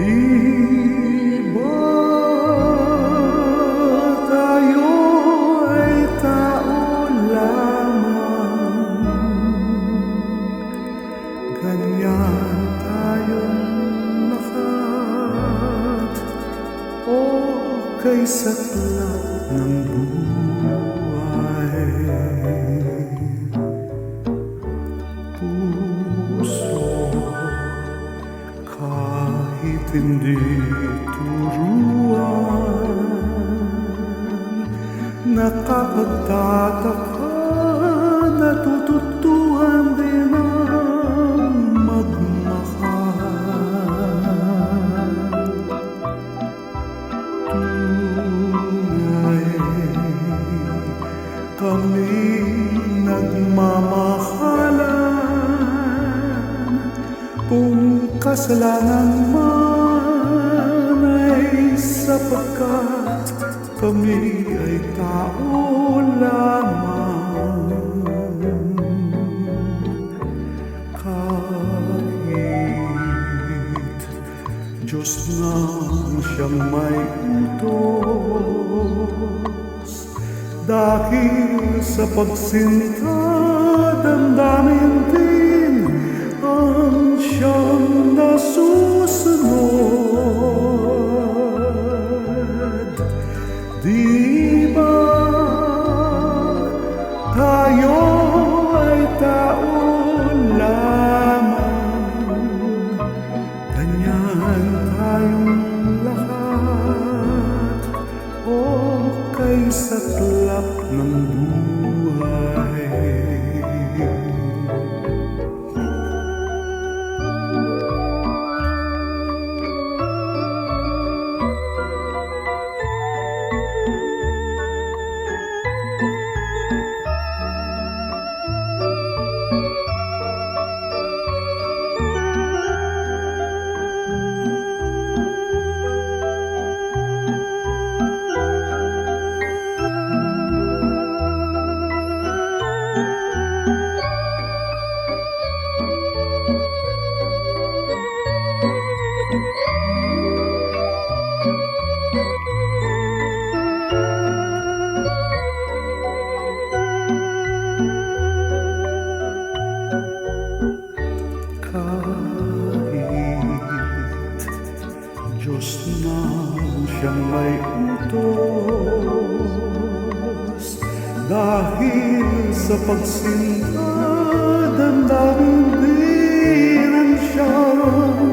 Di ba tayo ay tao lamang Ganyan tayong lahat Okay sa talat ng buhay تنديت جوعان نقبت عتقانا تتوها بما مضمخان. تونعي قمينا ماما خلان قم قسلنا الماء kami ay tao lamang Kahit Diyos na siyang may utos Dahil sa pagsinta damdamin din sa tlap ng buhay Diyos na siyang may utos. Dahil sa pagsinta damdamin din ang siyang